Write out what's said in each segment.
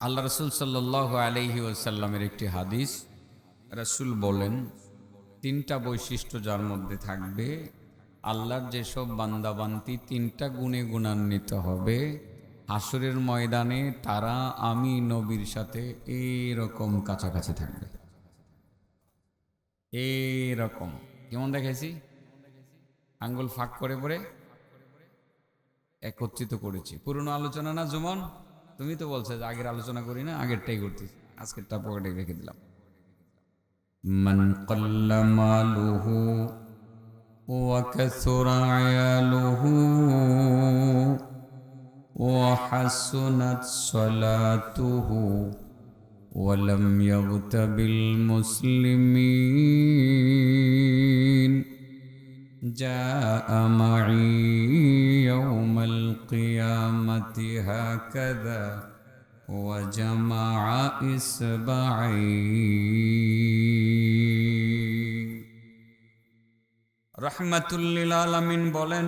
আল্লাহ রসুল সাল্লাহ আলহি ওসাল্লামের একটি হাদিস, রসুল বলেন, তিনটা বৈশিষ্ট্য যার মধ্যে থাকবে, আল্লাহর যেসব বান্দাবান্তি তিনটা গুণে গুণান্বিত হবে, হাসরের ময়দানে তারা আমি নবীর সাথে এরকম কাছাকাছি থাকবে। এরকম। কেমন দেখেছি? আঙ্গুল ফাঁক করে পরে একত্রিত করেছি। পুরনো আলোচনা না, জুমন? তুমি তো বলছো যে আগের আলোচনা করি না আগেরটাই করতেছি আজকেরটা পকেটে রেখে দিলাম من قل ماله وكثر عياله وحسنت صلاته ولم يغتب المسلمين جاء معي يوم القيامة هكذا وجمع إصبعي রহমাতুল্লিল আলামিন বলেন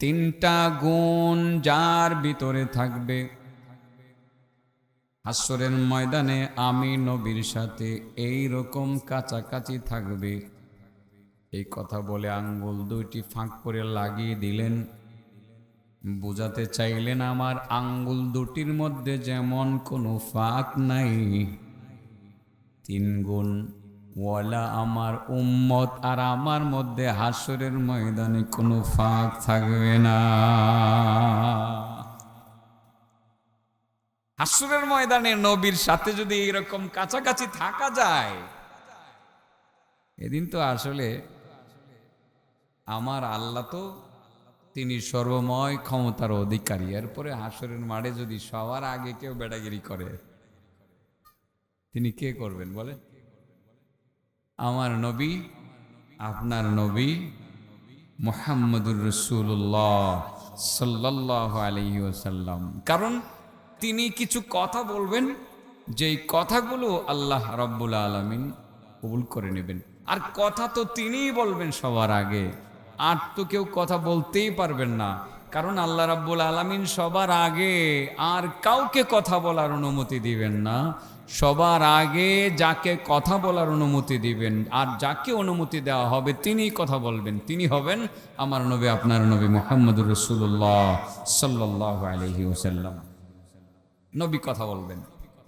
তিনটা গুণ যার ভিতরে থাকবে হাসরের ময়দানে আমি নবীর সাথে এই রকম কাছাকাছি থাকবে। এই কথা বলে আঙ্গুল দুইটি ফাঁক করে লাগিয়ে দিলেন। বুঝাতে চাইলেন আমার আঙ্গুল দুটির মধ্যে যেমন কোনো ফাঁক নাই। তিন গুণ ওয়ালা আমার উম্মত আর আমার মধ্যে হাসরের ময়দানে কোনো ফাঁক থাকবে না। হাসরের ময়দানে নবীর সাথে যদি এরকম কাছাকাছি থাকা যায়, এদিন তো আসলে আমার আল্লাহ তো তিনি সর্বময় ক্ষমতার অধিকারী। এরপরে হাসরের মাঠে যদি সবার আগে কেউ বেড়াগিরি করে, তিনি কে করবেন বলে আমার নবী, আপনার নবী মোহাম্মদুর রসুল্লাহ সাল্লাহ আলহি কারণ তিনি কিছু কথা বলবেন, যেই কথাগুলো আল্লাহ রব্বুল আলমিন কবুল করে নেবেন। আর কথা তো তিনিই বলবেন সবার আগে। আর তো কেউ কথা বলতেই পারবেন না। কারণ আল্লাহ রাব্বুল আলমিন সবার আগে আর কাউকে কথা বলার অনুমতি দিবেন না। সবার আগে যাকে কথা বলার অনুমতি দিবেন, আর যাকে অনুমতি দেওয়া হবে তিনি কথা বলবেন। তিনি হবেন আমার নবী, আপনার নবী মোহাম্মদুর রসুল্লাহ সাল্লাহ আলহি ওসাল্লাম নবী কথা বলবেন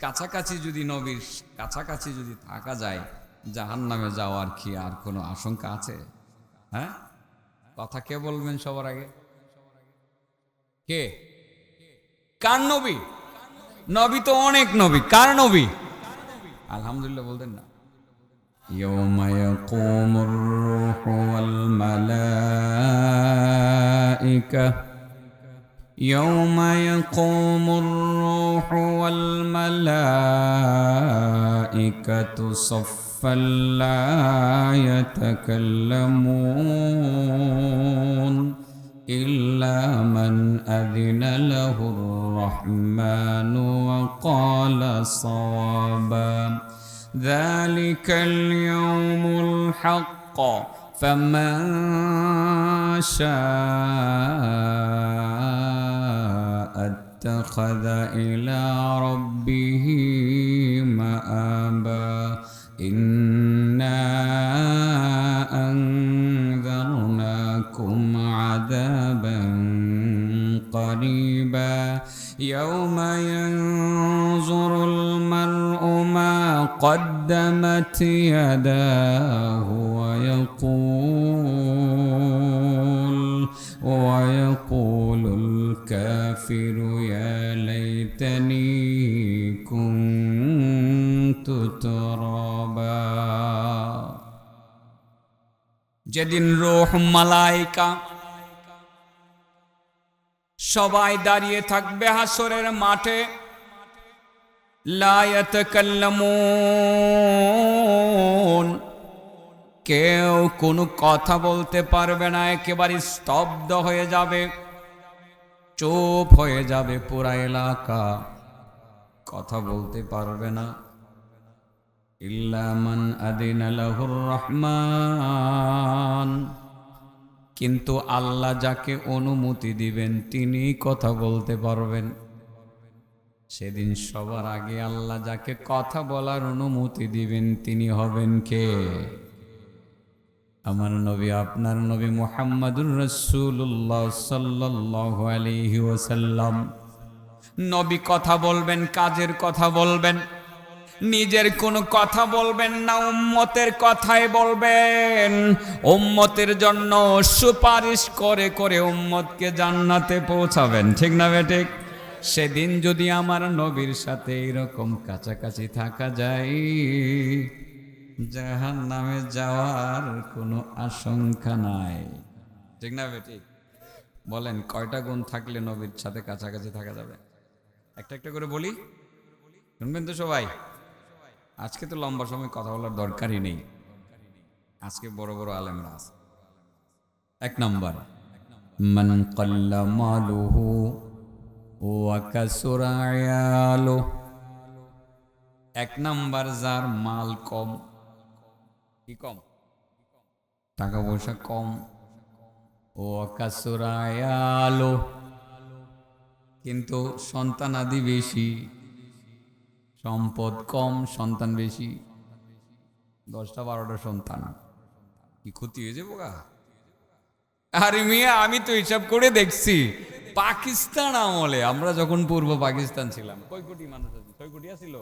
কাছাকাছি যদি নবীর কাছাকাছি যদি থাকা যায় জাহান নামে যাওয়ার কি আর কোনো আশঙ্কা আছে হ্যাঁ কথা কে বলবেন সবার আগে কে কার নবী নবী তো অনেক নবী কার নবী আলহামদুলিল্লাহ বলতেন না يوم يقوم الروح والملائكة يوم يقوم الروح والملائكة صفا لا يتكلمون إلا من أذن له الرحمن وقال صوابا. ذلك اليوم الحق. فمن شاء اتخذ إلى ربه مآبا إنا أنذرناكم عذابا قريبا يوم ينظر المرء ما قدمت يداه যেদিন রোহ মালাইকা। সবাই দাঁড়িয়ে থাকবে হাসরের মাঠে। লায়ত লায়াতকাল্লামুন কেউ কোনো কথা বলতে পারবে না, একেবারে স্তব্ধ হয়ে যাবে। চুপ হয়ে যাবে পুরা এলাকা। কথা বলতে পারবে না। ইল্লামান আদিন আলাহুর রহমান কিন্তু আল্লাহ যাকে অনুমতি দিবেন তিনি কথা বলতে পারবেন। সেদিন সবার আগে আল্লাহ যাকে কথা বলার অনুমতি দিবেন, তিনি হবেন কে? আমার নবী, আপনার নবী মোহাম্মদুর রসুল্লাহ সাল্লাহ আলহি ওসাল্লাম নবী কথা বলবেন, কাজের কথা বলবেন। নিজের কোনো কথা বলবেন না, উম্মতের কথাই বলবেন। উম্মতের জন্য সুপারিশ করে করে উম্মতকে জান্নাতে পৌঁছাবেন। ঠিক না বেঠিক সেদিন যদি আমার নবীর সাথে এরকম কাছাকাছি থাকা যায় জাহান নামে যাওয়ার কোনো আশঙ্কা নাই। ঠিক না বেঠিক বলেন, কয়টা গুণ থাকলে নবীর সাথে কাছাকাছি থাকা যাবে? একটা একটা করে বলি? শুনবেন তো সবাই? আজকে তো লম্বা সময় কথা বলার দরকারই নেই। আজকে বড় বড় আলেমরা আছে। এক নম্বর মালুহু ওয়া কাসুরা আয়ালু। এক নাম্বার, যার মাল কম। কি কম? টাকা পয়সা কম। ও কাসুরা আয়ালু। কিন্তু সন্তানাদি বেশি। সম্পদ কম, সন্তান বেশি। দশটা বারোটা সন্তান। কি ক্ষতি হয়ে যাব গা আরে মেয়ে, আমি তো হিসাব করে দেখছি। পাকিস্তান আমলে। আমরা যখন পূর্ব পাকিস্তান ছিলাম। কয় কোটি মানুষ আছে? ছয় কোটি আছিল?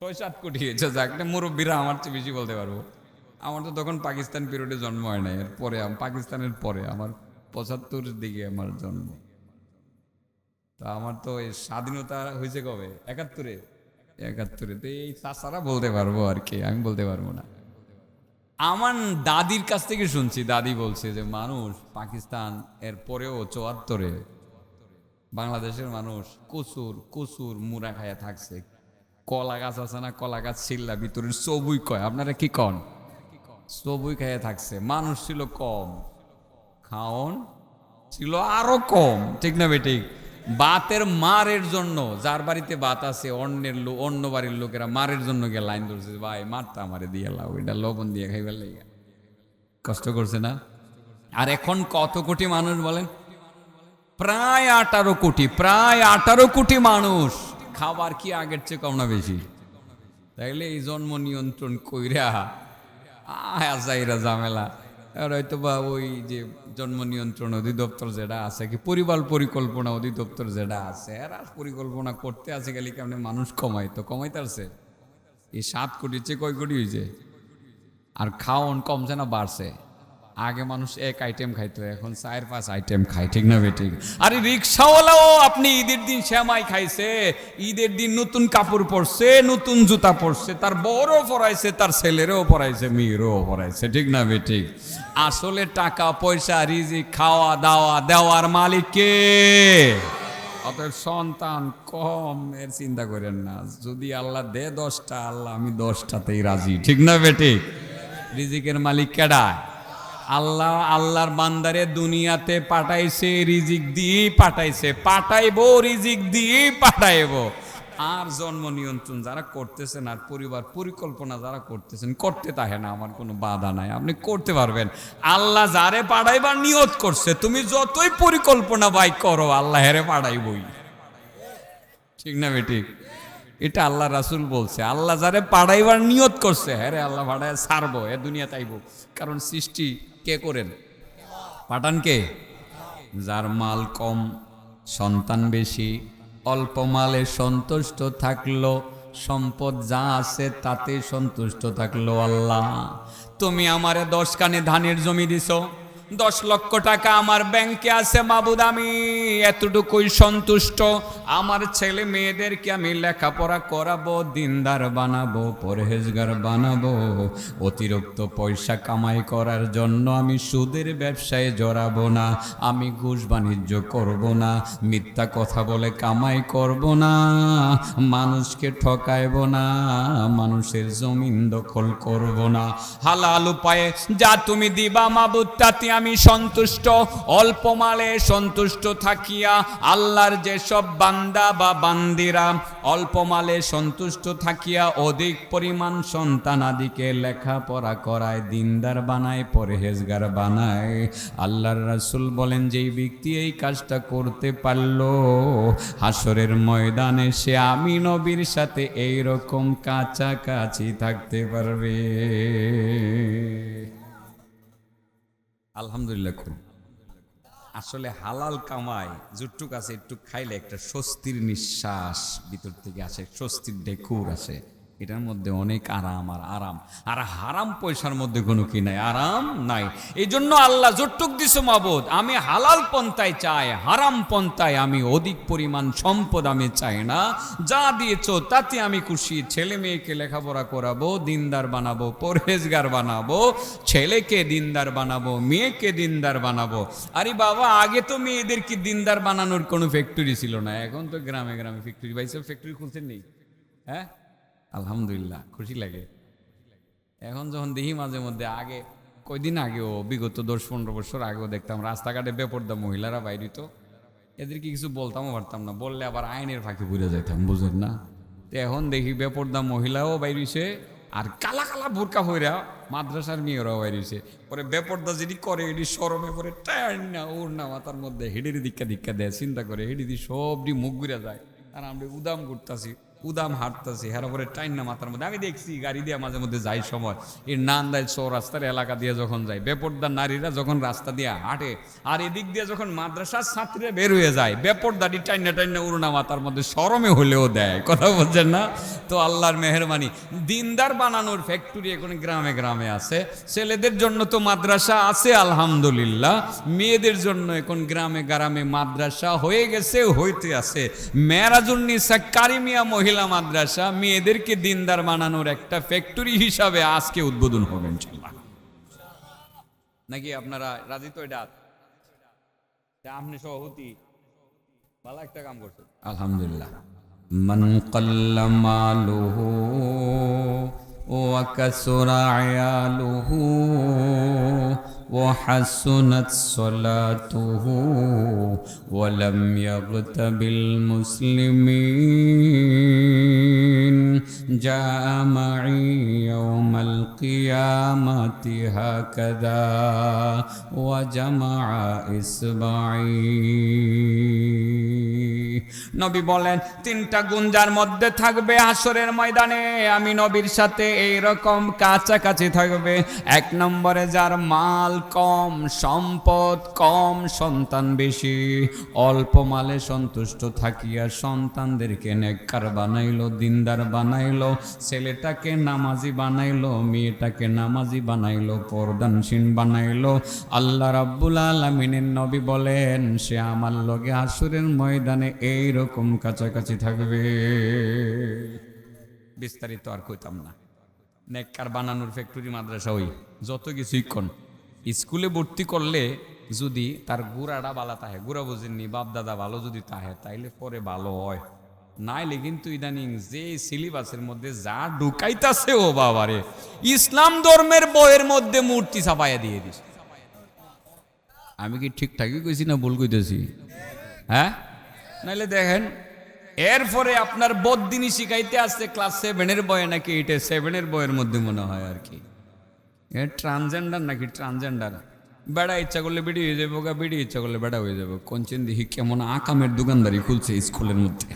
ছয় সাত কোটি। হয়েছে যাক মুরব্বীরা আমার চেয়ে বেশি বলতে পারব। আমার তো তখন পাকিস্তান পিরিয়ডে জন্ম হয় নাই। এর পরে পাকিস্তানের পরে আমার পঁচাত্তর দিকে আমার জন্ম। তা আমার তো এই স্বাধীনতা হয়েছে কবে? একাত্তরে। একাত্তরে তো এই চাষারা বলতে পারব আর কি, আমি বলতে পারব না। আমার দাদির কাছ থেকে শুনছি, দাদি বলছে যে মানুষ পাকিস্তান এর পরেও চুয়াত্তরে। বাংলাদেশের মানুষ কচুর কচুর মুড়া খায়া থাকছে। কলা গাছ আছে না, কলা গাছ ছিল্লা, ভিতরের সবুই কয়, আপনারা কি কন? সবুই খাইয়া থাকছে, মানুষ ছিল কম। খাওন ছিল আরও কম, ঠিক না বেঠিক বাতের মারের জন্য, যার বাড়িতে বাত আছে, অন্যের লোক অন্য বাড়ির লোকেরা মারের জন্য গিয়ে লাইন ধরছে, ভাই মারটা আমারে দিয়ে লাও, এটা লবণ দিয়ে খাইবার লেগে। কষ্ট করছে না? আর এখন কত কোটি মানুষ বলেন? প্রায় আঠারো কোটি, প্রায় আঠারো কোটি মানুষ। খাবার কি আগের চেয়ে কম না বেশি? তাইলে এই জন্ম নিয়ন্ত্রণ কইরা আয়া যাইরা ঝামেলা। আর হয়তো বা ওই যে জন্ম নিয়ন্ত্রণ অধিদপ্তর যেটা আছে, কি পরিবার পরিকল্পনা অধিদপ্তর যেটা আছে আর আর পরিকল্পনা করতে আছে গেলে কেমন মানুষ কমাই তো কমাইতে আসে এই সাত কোটি চেয়ে কয় কোটি হয়েছে আর খাওয়ন কমছে না বাড়ছে। আগে মানুষ এক আইটেম খাইতো, এখন চার, পাঁচ আইটেম খায়। ঠিক না বেঠিক আরে রিক্সাওয়ালাও আপনি ঈদের দিন শ্যামাই খাইছে, ঈদের দিন নতুন কাপড় পরছে, নতুন জুতা পরছে, তার বড়ও পরাইছে, তার ছেলেরও পরাইছে, মেয়েরও পরাইছে, ঠিক না বেঠিক আসলে টাকা, পয়সা, রিজিক, খাওয়া, দাওয়া, দেওয়ার মালিক কে? অতএব সন্তান কম, এর চিন্তা করেন না। যদি আল্লাহ দে দশটা, আল্লাহ আমি দশটাতেই রাজি, ঠিক না বেটি রিজিকের মালিক কেডায়? আল্লাহ আল্লাহর বান্দারে দুনিয়াতে পাঠাইছে, রিজিক দিয়েই পাঠাইছে। পাঠাইবো, রিজিক দিয়েই পাঠাইবো। আর জন্ম নিয়ন্ত্রণ যারা করতেছেন আর পরিবার পরিকল্পনা যারা করতেছেন, করতে তাহে না, আমার কোনো বাধা নাই। আপনি করতে পারবেন। আল্লাহ যারে পাঠাইবার নিয়ত করছে, তুমি যতই পরিকল্পনা বাই করো, আল্লাহ হেরে পাঠাইবই। ঠিক না বেটি? এটা আল্লাহ রাসুল বলছে, আল্লাহ যারে পাঠাইবার নিয়ত করছে হ্যাঁ রে আল্লাহ পাঠায় সারবো এ দুনিয়া তাইব কারণ সৃষ্টি কে করেন? পাঠান কে? যার মাল কম, সন্তান বেশি, অল্প মালে সন্তুষ্ট থাকল, সম্পদ যা আছে তাতে সন্তুষ্ট থাকল আল্লাহ। তুমি আমারে দশ কানে ধানের জমি দিছো দশ লক্ষ টাকা আমার ব্যাংকে আছে মাবুদ আমি। এতটুকুই সন্তুষ্ট। আমার ছেলে মেয়েদেরকে আমি লেখাপড়া করাবো, দিনদার বানাবো, পরহেজগার বানাবো। অতিরিক্ত পয়সা কামাই করার জন্য আমি সুদের ব্যবসায় জড়াবো না, আমি ঘুষ বাণিজ্য করব না, মিথ্যা কথা বলে কামাই করব না, মানুষকে ঠকাইব না, মানুষের জমিন দখল করব না। হালাল উপায়ে যা তুমি দিবা মাবুদ, তাতে আমি সন্তুষ্ট, অল্প মালে সন্তুষ্ট থাকিয়া আল্লাহর যেসব বান্দা বা বান্দিরা অল্প মালে সন্তুষ্ট থাকিয়া অধিক পরিমাণ সন্তানাদিকে লেখাপড়া করায়, দিনদার বানায়, পরহেজগার বানায়। আল্লাহর রাসূল বলেন, যেই ব্যক্তি এই কাজটা করতে পারল হাসরের ময়দানে সে আমি নবীর সাথে এই রকম কাছাকাছি থাকতে পারবে। আলহামদুলিল্লাহ খুব। আসলে হালাল কামাই যুটুক আছে একটু খাইলে একটা স্বস্তির নিঃশ্বাস ভিতর থেকে আসে, স্বস্তির ডেকুর আসে। এটার মধ্যে অনেক আরাম আর আরাম। আর হারাম পয়সার মধ্যে কোনো কি নাই? আরাম নাই। এই জন্য আল্লাহ যটুক দিস মাবুদ, আমি হালাল পন্থায় চাই, হারাম পন্থায় আমি অধিক পরিমাণ সম্পদ আমি চাই না। যা দিয়েছ তাতে আমি খুশি। ছেলে মেয়েকে লেখাপড়া করাবো, দিনদার বানাবো, পরহেজগার বানাবো, ছেলেকে দিনদার বানাবো, মেয়েকে দিনদার বানাবো। আরে বাবা, আগে তো মেয়েদেরকে দিনদার বানানোর কোনো ফ্যাক্টরি ছিল না। এখন তো গ্রামে গ্রামে ফ্যাক্টরি ভাই, সব ফ্যাক্টরি খুলছেন নেই? হ্যাঁ? আলহামদুলিল্লাহ, খুশি লাগে। এখন যখন দেখি মাঝে মধ্যে আগে, কয়দিন আগেও, বিগত দশ পনেরো বছর আগেও দেখতাম, রাস্তাঘাটে বেপর্দা মহিলারা বাইরে তো এদেরকে কিছু বলতামও পারতাম না, বললে আবার আইনের ফাঁকে বুঝে যাইতাম বুঝেন না? তো এখন দেখি বেপর্দা মহিলাও বাইরেছে, আর কালা কালা বোরকা হইরা মাদ্রাসার মেয়েরাও বাইরেছে। পরে বেপর্দা যদি করে, এটি সরমে করে টায়ার না ওর না, মাথার মধ্যে হেডের দীক্ষা দীক্ষা দেয়, চিন্তা করে হেডি দিয়ে সবটি মুখ ঘুরে যায়। আর আমরা উদাম করতেছি। উদাম হাঁটতেছি, হেরা পরে টাইন না মাথার মধ্যে। আমি দেখছি গাড়ি দিয়ে মাঝে মধ্যে যাই সময়। এই নান্দায় চৌরাস্তার এলাকা দিয়ে যখন যায়, বেপর্দার নারীরা যখন রাস্তা দিয়ে হাঁটে, আর এদিক দিয়ে যখন মাদ্রাসার ছাত্রীরা বের হয়ে যায়, বেপরদাটি টাইনা টাইনা উড়না মাথার মধ্যে সরমে হলেও দেয়। কথা বলছেন না? তো আল্লাহর মেহরবানি। দিনদার বানানোর ফ্যাক্টরি এখন গ্রামে গ্রামে আছে। ছেলেদের জন্য তো মাদ্রাসা আছে, আলহামদুলিল্লাহ। মেয়েদের জন্য এখন গ্রামে গ্রামে মাদ্রাসা হয়ে গেছে, হইতে আছে। মেরাজুন্নিসা কারিমিয়া মহিলা মাদ্রাসা মেয়েদেরকে দিনদার বানানোর একটা ফ্যাক্টরি হিসাবে আজকে উদ্বোধন হবে ইনশাল্লাহ নাকি আপনারা রাজি তো এটা তা আপনি সভাপতি ভালো একটা কাম করছেন আলহামদুলিল্লাহ মান কাল্লা মালুহু وكسر عياله وحسنت صلاته ولم يغتب المسلمين. جاء معي يوم القيامة هكذا وجمع إصبعي নবী বলেন, তিনটা গুঞ্জার মধ্যে থাকবে আসরের ময়দানে। আমি নবীর সাথে এই রকম কাছাকাছি থাকবে। এক নম্বরে যার মাল কম, সম্পদ কম, সন্তান বেশি। অল্প মালে সন্তুষ্ট থাকিয়া সন্তানদেরকে নেককার বানাইলো, দিনদার বানাইলো, ছেলেটাকে নামাজি বানাইলো, মেয়েটাকে নামাজি বানাইলো, পর্দানসীন বানাইলো। আল্লাহ রাব্বুল আলমিনের নবী বলেন, সে আমার লগে আসরের ময়দানে এই রকম কাছাকাছি থাকবে। বিস্তারিত আর কইতাম না। নেককার বানানোর ফ্যাক্টরি মাদ্রাসা ওই যত কিছুই কোন। স্কুলে ভর্তি করলে যদি তার গুড়াটা বালা তাহে গুড়া বুঝেননি বাপ দাদা ভালো যদি তাহে তাইলে পরে ভালো হয়। নাইলে কিন্তু ইদানিং যে সিলেবাসের মধ্যে যা ঢুকাইতাছে ও বাবারে ইসলাম ধর্মের বইয়ের মধ্যে মূর্তি ছাপাইয়া দিয়ে দিস আমি কি ঠিকঠাকই কইছি না ভুল কইতেছি? হ্যাঁ? নাইলে দেখেন, এরপরে আপনার বদিনী শিখাইতে আসছে ক্লাস সেভেনের বয়ে নাকি এটা সেভেনের বয়ের মধ্যে মনে হয় আর কি। এ ট্রান্সজেন্ডার নাকি ট্রান্সজেন্ডার বেড়া ইচ্ছা করলে বেড়ি হয়ে যাব গা, বেড়ি ইচ্ছা করলে বেড়া হয়ে যাব। কোনচেন দেখি কেমন আকামের দোকানদারি খুলছে স্কুলের মধ্যে।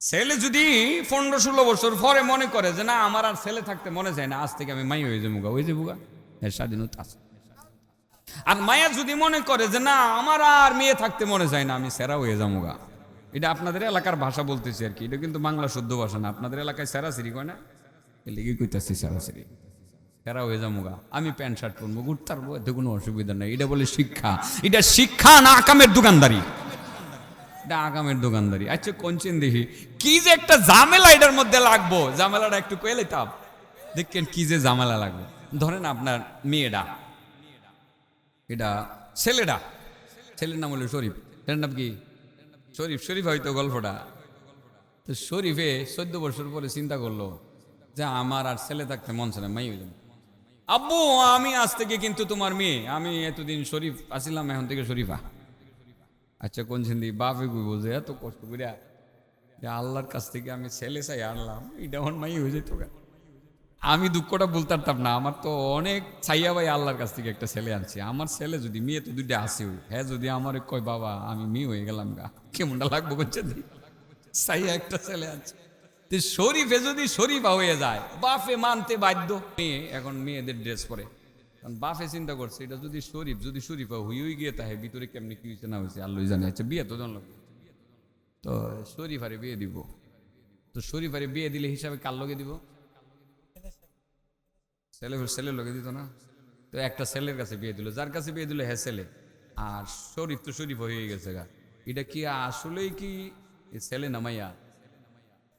ছেলে যদি পনেরো ষোলো বছর পরে মনে করে যে না, আমার আর ছেলে থাকতে মনে চায় না, আজ থেকে আমি মাই হয়ে যাব গা, হয়ে যাব গা স্বাধীনতা আছে। আর মায়া যদি মনে করে যে না, আমার আর মেয়ে থাকতে মনে চায় না, আমি সেরা হয়ে যাব গা। এটা আপনাদের এলাকার ভাষা বলতেছি আর কি, এটা কিন্তু বাংলা শুদ্ধ ভাষা না। আপনাদের এলাকায় সেরাসিরি কয় না? এলিগে কইতাছি সেরাসিরি সেরা হয়ে যাব গা। আমি প্যান্ট, শার্ট পরবো ঘুরতে এতে কোনো অসুবিধা নেই। এটা বলে শিক্ষা। এটা শিক্ষা না আকামের দোকানদারি? এটা আগামের দোকানদারি। আচ্ছা কোনচেন দেখি? কি যে একটা ঝামেলা এটার মধ্যে লাগবো? ঝামেলাটা একটু কয়ে লেতাম দেখেন কি যে ঝামেলা লাগবে। ধরেন আপনার মেয়েটা। এটা ছেলেটা। ছেলের নাম হলো শরীফ। ছেলের নাম কি? শরীফ। শরীফ হয়তো গল্পটা। তো শরীফে চোদ্দ বছর পরে চিন্তা করল যে আমার আর ছেলে থাকতে মন ছিল মাই হয়ে আব্বু, আমি আজ থেকে কিন্তু তোমার মেয়ে। আমি এতদিন শরীফ আসিলাম, এখন থেকে শরীফা। আচ্ছা কোন সিন্ধি বাপে কই বোঝে এত কষ্ট করিয়া যে আল্লাহর কাছ থেকে আমি ছেলে চাই আনলাম, এটা এখন মাই হয়ে যেত। আমি দুঃখটা বলতে পারতাম না। আমার তো অনেক ছাইয়া ভাই আল্লাহর কাছ থেকে একটা ছেলে আনছি। আমার ছেলে যদি, মেয়ে তো দুইটা আসে হ্যাঁ যদি আমার কয়, বাবা, আমি মেয়ে হয়ে গেলাম গা। কেমনটা লাগবো করছে ছাইয়া একটা ছেলে আনছে। তো শরীফে যদি শরীফা হয়ে যায়, বাপে মানতে বাধ্য। মেয়ে, এখন মেয়েদের ড্রেস পরে। কারণ বাপে চিন্তা করছে, এটা যদি শরীফ, যদি শরীফা হয়ে গিয়ে তাহে ভিতরে কেমনি কি হয়েছে না হয়েছে আল্লাহ জানে। আচ্ছা বিয়ে তো জানলো তো শরীফারে বিয়ে দিব। তো শরীফারে বিয়ে দিলে হিসাবে কার লগে দিব? ছেলে ছেলের লগে দিত না। তো একটা ছেলের কাছে বিয়ে দিল, যার কাছে বিয়ে দিল হ্যাঁ ছেলে। আর শরীফ তো শরীফ হয়ে গেছে গা। এটা কি আসলেই কি ছেলে না মাইয়া?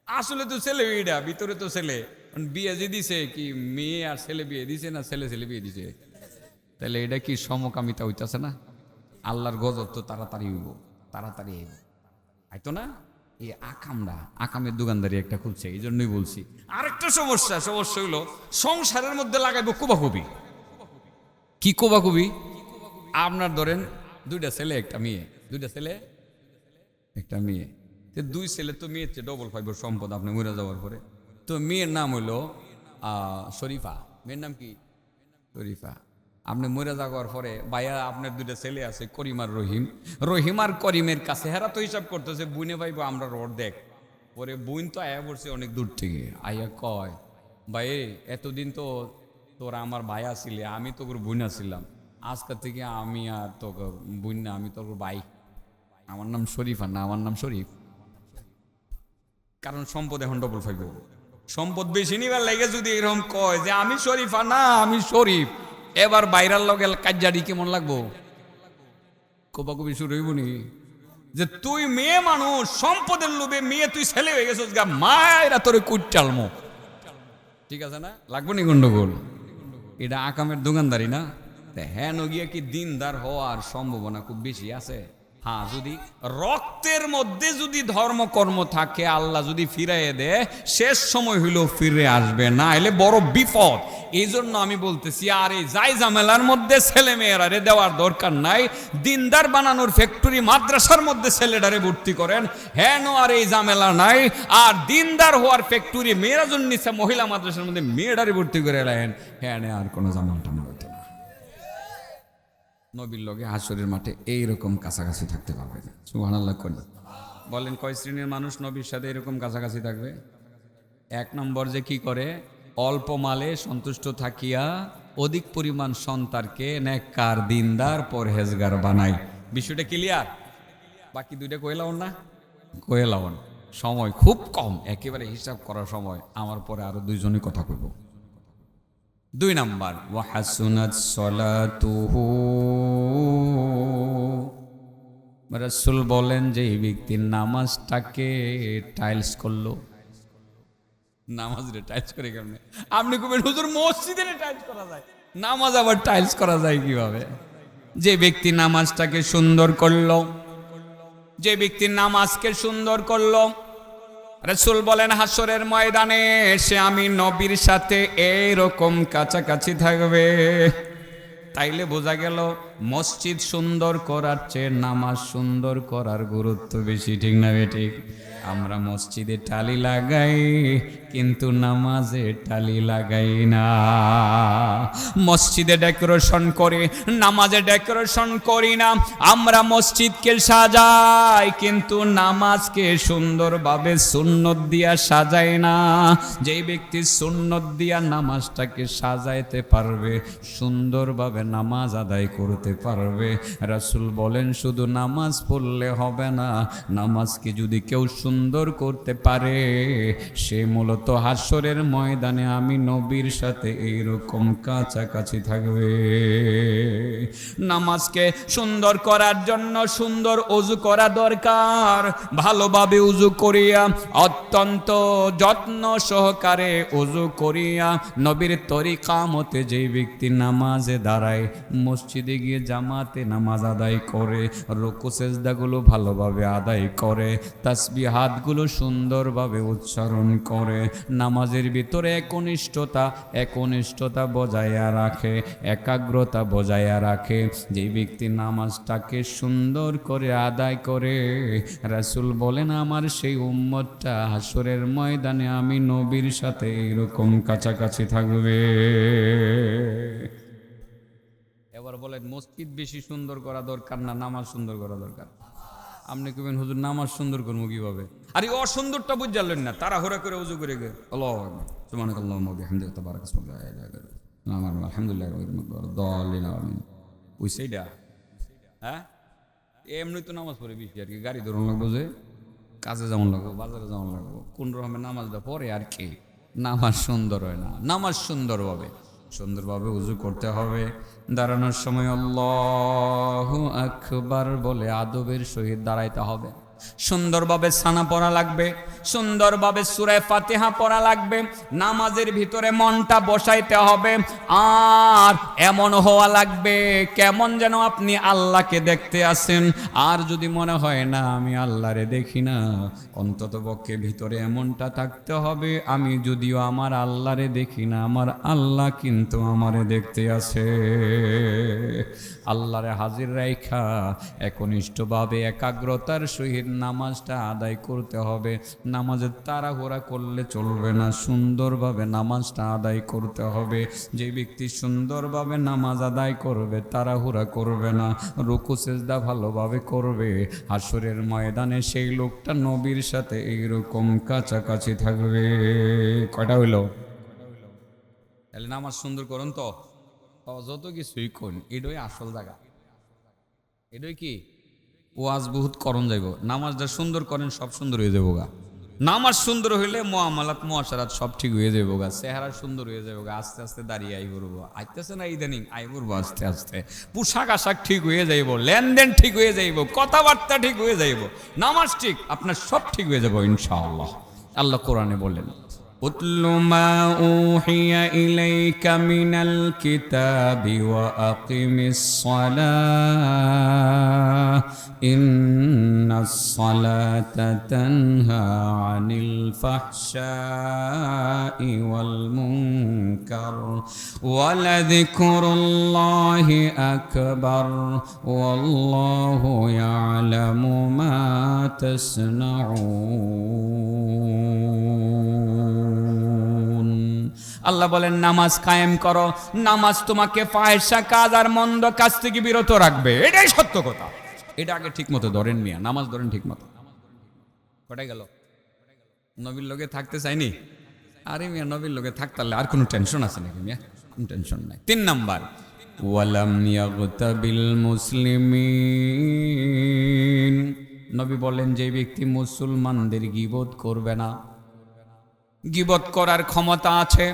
আসলে তো ছেলে এটা, ভিতরে তো ছেলে। বিয়ে যে দিছে কি মেয়ে আর ছেলে বিয়ে দিছে না ছেলে ছেলে বিয়ে দিছে? তাহলে এটা কি সমকামিতা হইতাছে না? আল্লাহর গজব তো তাড়াতাড়ি হইব তাড়াতাড়ি হইব। আইতো না? এই আকামরা, আকামের দোকানদারি একটা খুলছে এই জন্যই বলছি। আরেকটা সমস্যা সমস্যা হইল সংসারের মধ্যে লাগাইবো কোবাকুবি। কি কোবাকুবি? আপনার ধরেন দুইটা ছেলে একটা মেয়ে। দুইটা ছেলে একটা মেয়ে। দুই ছেলে তো মেয়ের চেয়ে ডবল পাইব সম্পদ আপনি মরে যাওয়ার পরে। তো মেয়ের নাম আহ, শরীফা। মেয়ের নাম কি? শরীফা। আপনি মরে যাওয়ার পরে ভাইয়া আপনার দুইটা ছেলে আছে করিম আর রহিম। রহিম আর করিমের কাছে হেরা তো হিসাব করতেছে বুনে পাইব আমরা রড দেখ। পরে বুন তো আয়া পড়ছে অনেক দূর থেকে। আয়া কয়, ভাই এতদিন তো তোরা আমার ভাই আসিলে, আমি তো তোর বোন আসিলাম। আজকে থেকে আমি আর তোকে বোন না, আমি তোর ভাই। আমার নাম শরীফ আর না আমার নাম শরীফ। কারণ সম্পদ এখন ডবল ফাইব সম্পদ বেশি নিবার লাগে যদি এরকম কয় যে আমি শরীফ আর না, আমি শরীফ। এবার বাইরার লগে কাজ্জারি কেমন লাগবো? কোপাকুপি শুরু হইব নি? যে তুই মেয়ে মানুষ, সম্পদের লোভে মেয়ে তুই ছেলে হয়ে গেছিস, গা মায়েরা তোরে মুখ ঠিক আছে না? লাগবে নি গন্ডগোল? এটা আকামের দোকানদারি না? হ্যাঁ নগিয়া কি দিনদার হওয়ার সম্ভাবনা খুব বেশি আছে? হ্যাঁ যদি রক্তের মধ্যে যদি ধর্মকর্ম থাকে, আল্লাহ যদি ফিরাইয়ে দেয় শেষ সময় হইলেও ফিরে আসবে না, এলে বড় বিপদ। এই জন্য আমি বলতেছি, আর এই যাই ঝামেলার মধ্যে ছেলে মেয়েরা রে দেওয়ার দরকার নাই, দিনদার বানানোর ফ্যাক্টরি মাদ্রাসার মধ্যে ছেলেটারে ভর্তি করেন। হ্যাঁ আর এই ঝামেলা নাই, আর দিনদার হওয়ার ফ্যাক্টরি মেয়েরা জন্য মহিলা মাদ্রাসার মধ্যে মেয়েটারে ভর্তি করে রাখেন। হ্যাঁ আর কোনো ঝামেলা টামেলা হইতো না নবীর লগে হাসরের মাঠে এইরকম কাছাকাছি থাকতে পারবে না। বলেন, কয় শ্রেণির মানুষ নবীর সাথে এরকম কাছাকাছি থাকবে? এক নম্বর যে কি করে? অল্প মালে সন্তুষ্ট থাকিয়া অধিক পরিমাণ সন্তানকে নেককার, দিনদার, পরহেজগার বানাই বিষয়টা ক্লিয়ার বাকি দুইটা কইলাও না। কইলাও সময় খুব কম, একেবারে হিসাব করার সময়। আমার পরে আরও দুইজনই কথা কইব। দুই নাম্বার ওয়াহাসুনাত সলাতুহু। রাসূল বলেন যে এই ব্যক্তির নামাজটাকে টাইলস করল। নামাজ রে টাইলস করে কেমনে? আপনি কবেন হুজুর, মসজিদে টাইলস করা যায়। নামাজ আবার টাইলস করা যায় কীভাবে? যে ব্যক্তি নামাজটাকে সুন্দর করল, যে ব্যক্তি নামাজকে সুন্দর করল রসুল বলেন হাসরের ময়দানে সে আমি নবীর সাথে এইরকম কাছাকাছি থাকবে। তাইলে বোঝা গেল, মসজিদ সুন্দর করার চেয়ে নামাজ সুন্দর করার গুরুত্ব বেশি, ঠিক না ঠিক? আমরা মসজিদে টালি লাগাই কিন্তু নামাজে টালি লাগাই না। মসজিদে ডেকোরেশন করে, নামাজে ডেকোরেশন করি না। আমরা মসজিদকে সাজাই, কিন্তু নামাজকে সুন্দরভাবে সুন্নত দিয়া সাজাই না। যেই ব্যক্তি সুন্নত দিয়া নামাজটাকে সাজাইতে পারবে, সুন্দরভাবে নামাজ আদায় করতে পারবে। রাসুল বলেন, শুধু নামাজ পড়লে হবে না, নামাজকে যদি কেউ সুন্দর করতে পারে, সে মূলত হাসরের ময়দানে আমি নবীর সাথে এইরকম কাছাকাছি থাকবে। নামাজকে সুন্দর করার জন্য সুন্দর উজু করা দরকার। ভালোভাবে উজু করিয়া, অত্যন্ত যত্ন সহকারে উজু করিয়া নবীর তরিকা মতে যেই ব্যক্তি নামাজে দাঁড়ায়, মসজিদে গিয়ে জামাতে নামাজ আদায় করে, রুকু, সেজদাগুলো ভালোভাবে আদায় করে তাসবি হাতগুলো সুন্দরভাবে উচ্চারণ করে নামাজের ভিতরে একনিষ্ঠতা একনিষ্ঠতা বজায়া রাখে, একাগ্রতা বজায়া রাখে। যে ব্যক্তি নামাজটাকে সুন্দর করে আদায় করে, রাসূল বলেন, আমার সেই উম্মতটা হাসরের ময়দানে আমি নবীর সাথে এরকম কাছাকাছি থাকবে। এবার বলেন, মসজিদ বেশি সুন্দর করা দরকার না নামাজ সুন্দর করা দরকার? আপনি কবেন হুজুর, নামাজ সুন্দর করব কীভাবে? আরে অসুন্দরটা বুঝালেন না তারা হোরা করে উজু করে গে আল্লাহ তাবারাক ইসমুকা লা ইলাহা ইল্লা আনতা আলহামদুলিল্লাহ হ্যাঁ? এমনি তো নামাজ পড়ে বেশি আর কি, গাড়ি ধরুন লাগবো যে, কাজে যেমন লাগবো, বাজারে যেমন লাগবো, কোন রকমের নামাজটা পরে আর কি। নামাজ সুন্দর হয় না, নামাজ সুন্দরভাবে। সুন্দরভাবে উজু করতে হবে। দাঁড়ানোর সময় আল্লাহ আকবার বলে আদবের সহিত দাঁড়াইতে হবে। সুন্দরভাবে সানা পড়া লাগবে, সুন্দরভাবে সুরায় ফাতিহা পড়া লাগবে, নামাজের ভিতরে মনটা বসাইতে হবে, আর এমন হওয়া লাগবে, কেমন যেন আপনি আল্লাহকে দেখতে আসেন আর যদি মনে হয়, না, আমি আল্লাহরে দেখি না, অন্তত পক্ষে ভিতরে এমনটা থাকতে হবে, আমি যদিও আমার আল্লাহরে দেখি না, আমার আল্লাহ কিন্তু আমারে দেখতে আছে। আল্লাহরে হাজির রাইখা, একনিষ্ঠভাবে, একাগ্রতার সহিত নামাজটা আদায় করতে হবে। নামাজের তাড়াহুড়া করলে চলবে না। সুন্দরভাবে নামাজটা আদায় করতে হবে। যে ব্যক্তি সুন্দরভাবে নামাজ আদায় করবে, তাড়াহুড়া করবে না। রুকু, সেজদা ভালোভাবে করবে। হাসরের ময়দানে সেই লোকটা নবীর সাথে এইরকম কাছাকাছি থাকবে। কয়টা হইল? তাহলে নামাজ সুন্দর করুন তো। যত কিছুই কোন এটাই আসল জায়গা। এটাই কি? ওয়াজ বহুত করণ যাইব। নামাজটা সুন্দর করেন, সব সুন্দর হয়ে যাব গা। নামাজ সুন্দর হইলে মোয়ামালাত মোয়াশারাত সব ঠিক হয়ে যাব গা। চেহারা সুন্দর হয়ে যাব গা। আস্তে আস্তে দাঁড়িয়ে আই করব আইতেছে না ইদানিং? আই করব আস্তে আস্তে। পোশাক আশাক ঠিক হয়ে যাইব, লেনদেন ঠিক হয়ে যাইব, কথাবার্তা ঠিক হয়ে যাইব। নামাজ ঠিক, আপনার সব ঠিক হয়ে যাব ইনশাআল্লাহ। আল্লাহ কোরআনে বলেন। اتل ما اوحي اليك من الكتاب واقم الصلاه ان الصلاه تنهى عن الفحشاء والمنكر ولذكر الله اكبر والله يعلم ما تصنعون আল্লাহ বলেন, নামাজ কায়েম করো। নামাজ তোমাকে ফায়সা কাজ আর মন্দ কাজ থেকে বিরত রাখবে। এটাই সত্য কথা। এটা আগে ঠিক মতো ধরেন মিয়া। নামাজ ধরেন ঠিক মতো কটাই গেল? নবীর লোকে থাকতে চাইনি? আরে মিয়া, নবীর লোকে থাকতালে আর কোনো টেনশন আছে নাকি মিয়া? কোনো টেনশন নাই। তিন নাম্বার। ওয়ালাম ইয়াগতাবিল মুসলিমিন। নবী বলেন, যে ব্যক্তি মুসলমানদের গিবত করবে না গিবত করার ক্ষমতা আছে।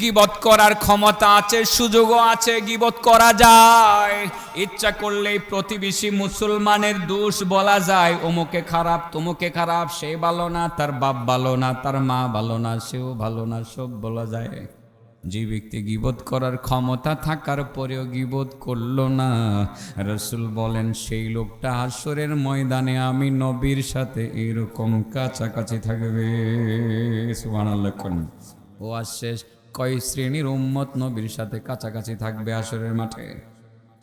গিবত করার ক্ষমতা আছে, সুযোগও আছে, গিবত করা যায়। ইচ্ছা করলেই প্রতিবেশী মুসলমানের দোষ বলা যায়। অমুকে খারাপ, তমুকে খারাপ, সে ভালো না, তার বাপ ভালো না, তার মা ভালো না, সেও ভালো না, সব বলা যায়। যে ব্যক্তি গিবত করার ক্ষমতা থাকার পরেও গিবত করল না। রসুল বলেন, সেই লোকটা হাসরের ময়দানে আমি নবীর সাথে এরকম কাছাকাছি থাকবে। ও আর শেষ কয় শ্রেণির উম্মত নবীর সাথে কাছাকাছি থাকবে আসরের মাঠে?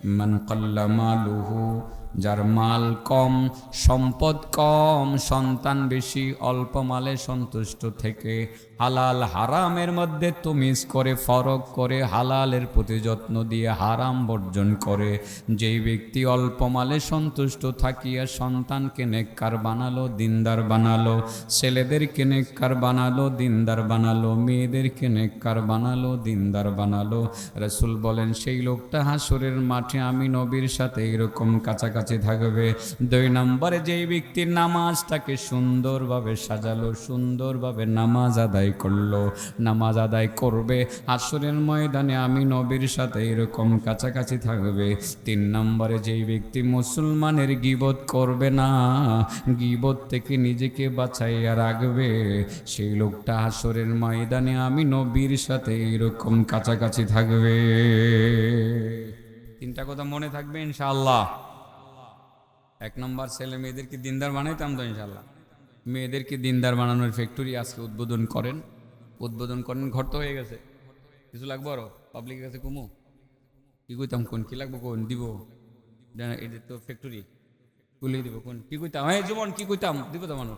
মান কল্লা মালুহু যার মাল কম, সম্পদ কম, সন্তান বেশি, অল্প মালে সন্তুষ্ট থেকে। হালাল হারামের মধ্যে তুমিজ করে, ফরক করে, হালালের প্রতি যত্ন দিয়ে হারাম বর্জন করে। যেই ব্যক্তি অল্প মালে সন্তুষ্ট থাকিয়া সন্তানকে নেককার বানালো, দিনদার বানালো, ছেলেদেরকে নেককার বানালো, দিনদার বানালো, মেয়েদেরকে নেককার বানালো, দিনদার বানালো। রসুল বলেন, সেই লোকটা হাসরের মাঠে আমি নবীর সাথে এরকম কাছাকাছি থাকবে। দুই নম্বরে যেই ব্যক্তি নামাজটাকে সুন্দরভাবে সাজালো, সুন্দরভাবে নামাজ আদায় করল, নামাজ আদায় করবে, হাসরের ময়দানে আমি নবীর সাথে এরকম কাছাকাছি থাকবে। তিন নম্বরে যেই ব্যক্তি মুসলমানের গিবত করবে না, গিবত থেকে নিজেকে বাঁচাইয়া রাখবে, সেই লোকটা হাসরের ময়দানে আমি নবীর সাথে এরকম কাছাকাছি থাকবে। তিনটা কথা মনে থাকবে ইনশাআল্লাহ। এক নম্বর ছেলে মেয়েদেরকে দিনদার বানাইতাম তো ইনশাল্লাহ মেয়েদেরকে দিনদার বানানোর ফ্যাক্টরি আজকে উদ্বোধন করেন। উদ্বোধন করেন, ঘর তো হয়ে গেছে। কিছু লাগবো আরও? পাবলিকের কাছে কুমু? কি কইতাম কোন? কি লাগবো কোন? দিব। এদের তো ফ্যাক্টরি খুলে দিব কোন? কি কইতাম? হ্যাঁ জীবন কি কইতাম? দিব তো মানুষ।